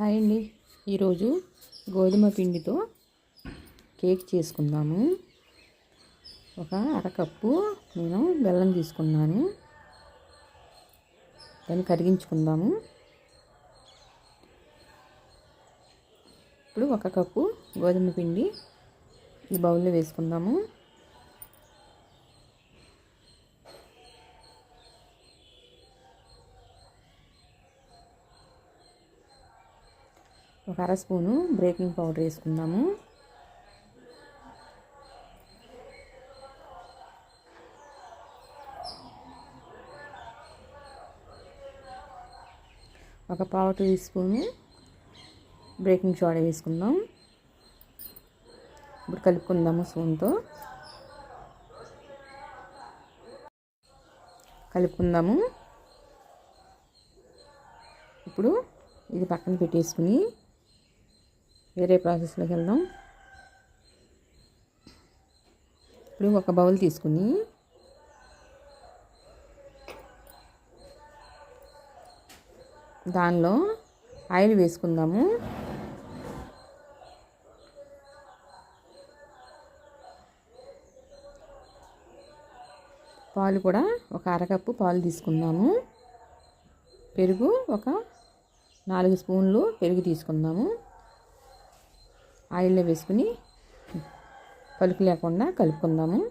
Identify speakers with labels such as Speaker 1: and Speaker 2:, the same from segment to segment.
Speaker 1: Hi అండి. ఈరోజు గోధుమ పిండితో కేక్ చేసుకుందాము. ఒక అరకప్పు నేను బెల్లం తీసుకున్నాను. దాన్ని కరిగించుకుందాము. ఇప్పుడు ఒక కప్పు గోధుమ పిండి ఈ బౌల్లో వేసుకుందాము. ఒక అర స్పూను బ్రేకింగ్ పౌడర్ వేసుకుందాము. ఒక పావు టీ స్పూను బ్రేకింగ్ సోడా వేసుకుందాం. ఇప్పుడు కలుపుకుందాము స్పూన్తో. కలుపుకుందాము. ఇప్పుడు ఇది పక్కన పెట్టేసుకుని వేరే ప్రాసెస్లోకి వెళ్దాం. ఇప్పుడు ఒక బౌల్ తీసుకుని దానిలో ఆయిల్ వేసుకుందాము. పాలు కూడా ఒక అరకప్పు పాలు తీసుకుందాము. పెరుగు ఒక నాలుగు స్పూన్లు పెరుగు తీసుకుందాము. ఆయిల్లో వేసుకుని పలుకు లేకుండా కలుపుకుందాము.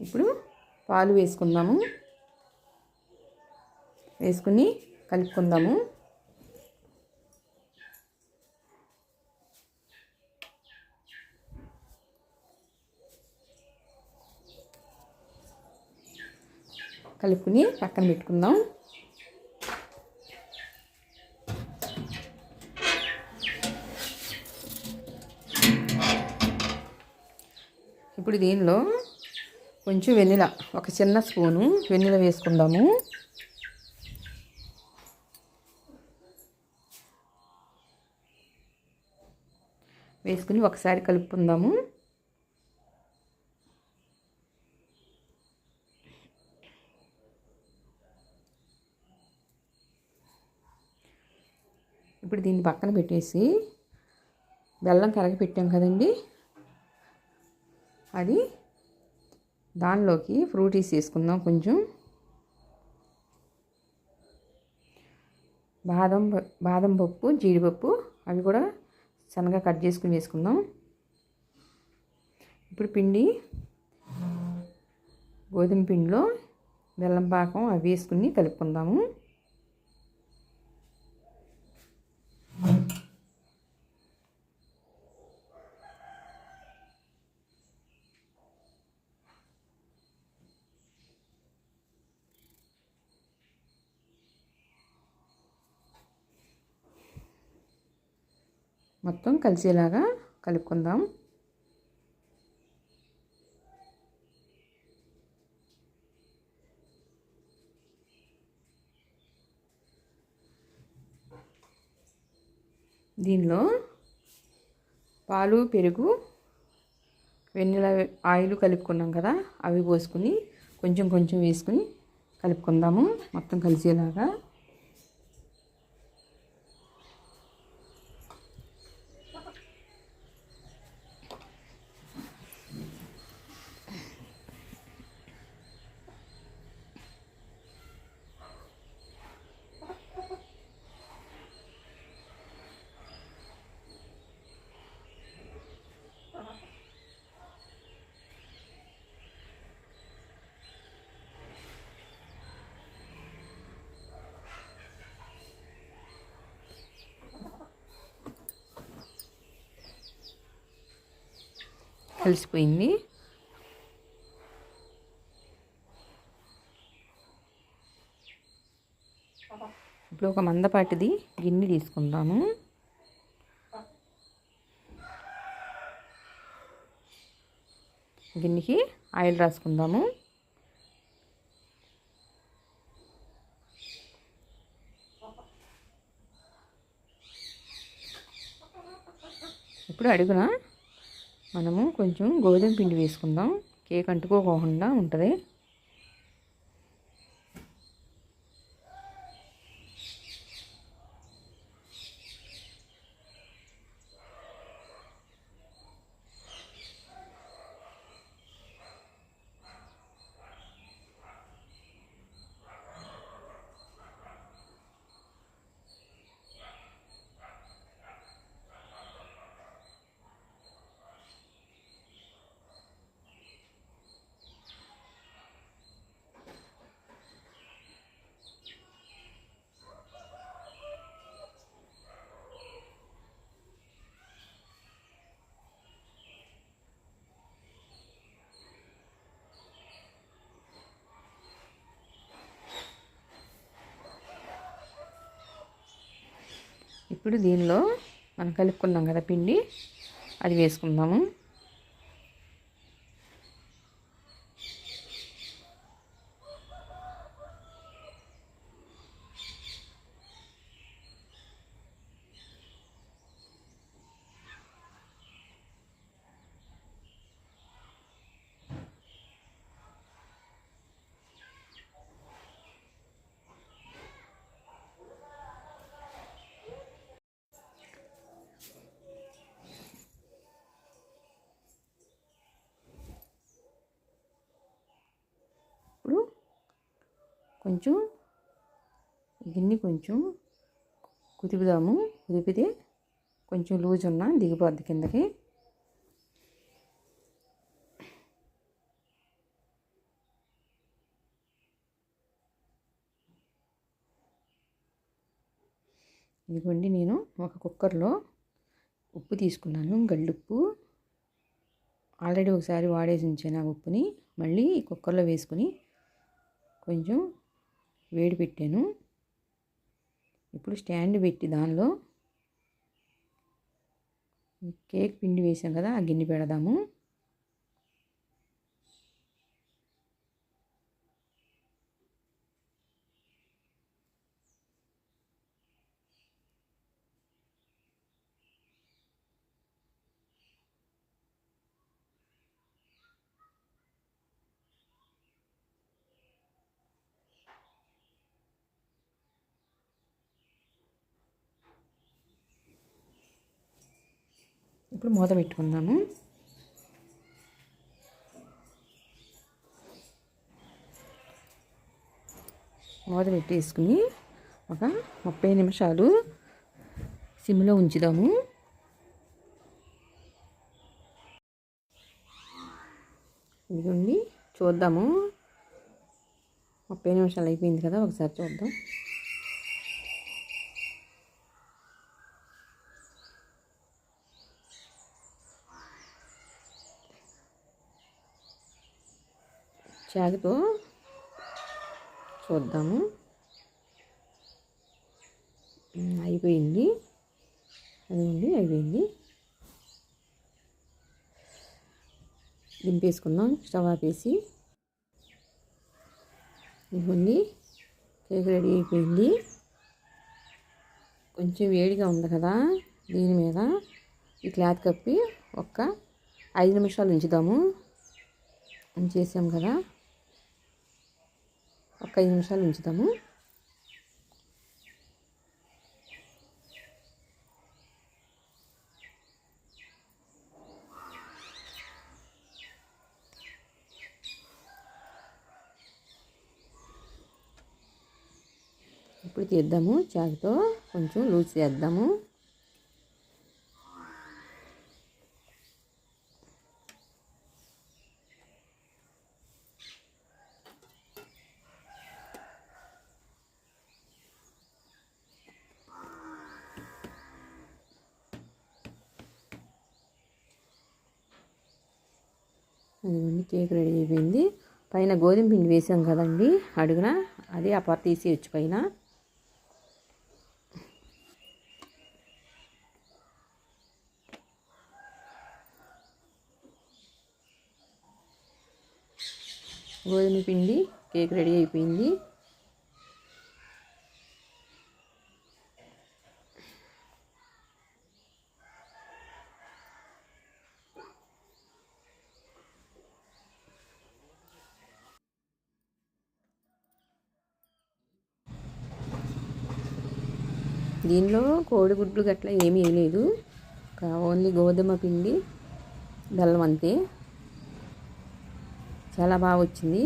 Speaker 1: ఇప్పుడు పాలు వేసుకుందాము. వేసుకుని కలుపుకుందాము. కలుపుకుని పక్కన పెట్టుకుందాం. ఇప్పుడు దీనిలో కొంచెం వెన్నెల ఒక చిన్న స్పూను వెన్నెల వేసుకుందాము. వేసుకుని ఒకసారి కలుపుకుందాము ఇప్పుడు దీన్ని పక్కన పెట్టేసి బెల్లం కరగ పెట్టాం కదండి. అది దానిలోకి ఫ్రూటీస్ వేసుకుందాం కొంచెం. బాదం బాదం పప్పు జీడిపప్పు అవి కూడా సన్నగా కట్ చేసుకుని వేసుకుందాం. ఇప్పుడు పిండి గోధుమ పిండిలో బెల్లం పాకం అవి వేసుకుని కలుపుకుందాము. మొత్తం కలిసేలాగా కలుపుకుందాం. దీనిలో పాలు పెరుగు వెన్నెల ఆయిల్ కలుపుకున్నాం కదా అవి పోసుకుని కొంచెం కొంచెం వేసుకుని కలుపుకుందాము. మొత్తం కలిసేలాగా కలిసిపోయింది. ఇప్పుడు ఒక మందపాటిది గిన్నె తీసుకుందాము. గిన్నెకి ఆయిల్ రాసుకుందాము. ఇప్పుడు అడుగునా? మనము కొంచెం గోధుమ పిండి వేసుకుందాం. కేక్ అంటుకోకుండా ఉంటుంది. ఇప్పుడు దీనిలో మనం కలుపుకున్నాం కదా పిండి అది వేసుకుందాము ఇప్పుడు కొంచెం గిన్నె కొంచెం కుదిపుదాము కుదిపితే కొంచెం లూజ్ ఉన్న దిగిపోద్ది కిందకి. ఇదిగోండి నేను ఒక కుక్కర్లో ఉప్పు తీసుకున్నాను గళ్ళుప్పు. ఆల్రెడీ ఒకసారి వాడేసి ఉంచాను ఆ ఉప్పుని. మళ్ళీ ఈ కుక్కర్లో వేసుకుని కొంచెం వేడి పెట్టాను. ఇప్పుడు స్టాండ్ పెట్టి దానిలో కేక్ పిండి వేసాం కదా ఆ గిన్నె పెడదాము. ఇప్పుడు మూత పెట్టుకుందాము. మూత పెట్టేసుకుని ఒక ముప్పై నిమిషాలు సిమ్లో ఉంచుదాము. ఇదిగోండి చూద్దాము. ముప్పై నిమిషాలు అయిపోయింది కదా ఒకసారి చూద్దాం. చాకుతో చూద్దాము. అయిపోయింది. అదండి అయిపోయింది. దింపేసుకుందాం స్టవ్ ఆపేసి. ఇవ్వండి కేక్ రెడీ అయిపోయింది. కొంచెం వేడిగా ఉంది కదా దీని మీద. ఈ క్లాత్ కప్పి ఒక్క ఐదు నిమిషాలు ఉంచుదాము. ఉంచేసాం కదా. ఒక ఐదు నిమిషాలు ఉంచుతాము. ఇప్పుడు తీద్దాము చాకుతో కొంచెం లూజ్ చేద్దాము. అదిగోండి కేక్ రెడీ అయిపోయింది. పైన గోధుమ పిండి వేసాం కదండి అడుగున. అది ఆ పొర తీసేయచ్చు పైన. గోధుమ పిండి కేక్ రెడీ అయిపోయింది. దీనిలో కోడిగుడ్లు గట్ల ఏమీ వేయలేదు. ఓన్లీ గోధుమ పిండి బెల్లం అంతే. చాలా బాగా వచ్చింది.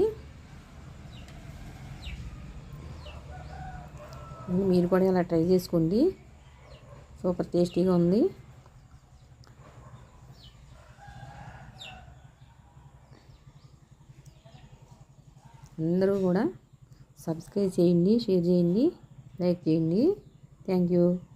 Speaker 1: మీరు కూడా ఇలా ట్రై చేసుకోండి. సూపర్ టేస్టీగా ఉంది. అందరూ కూడా సబ్స్క్రైబ్ చేయండి షేర్ చేయండి లైక్ చేయండి. താങ്ക്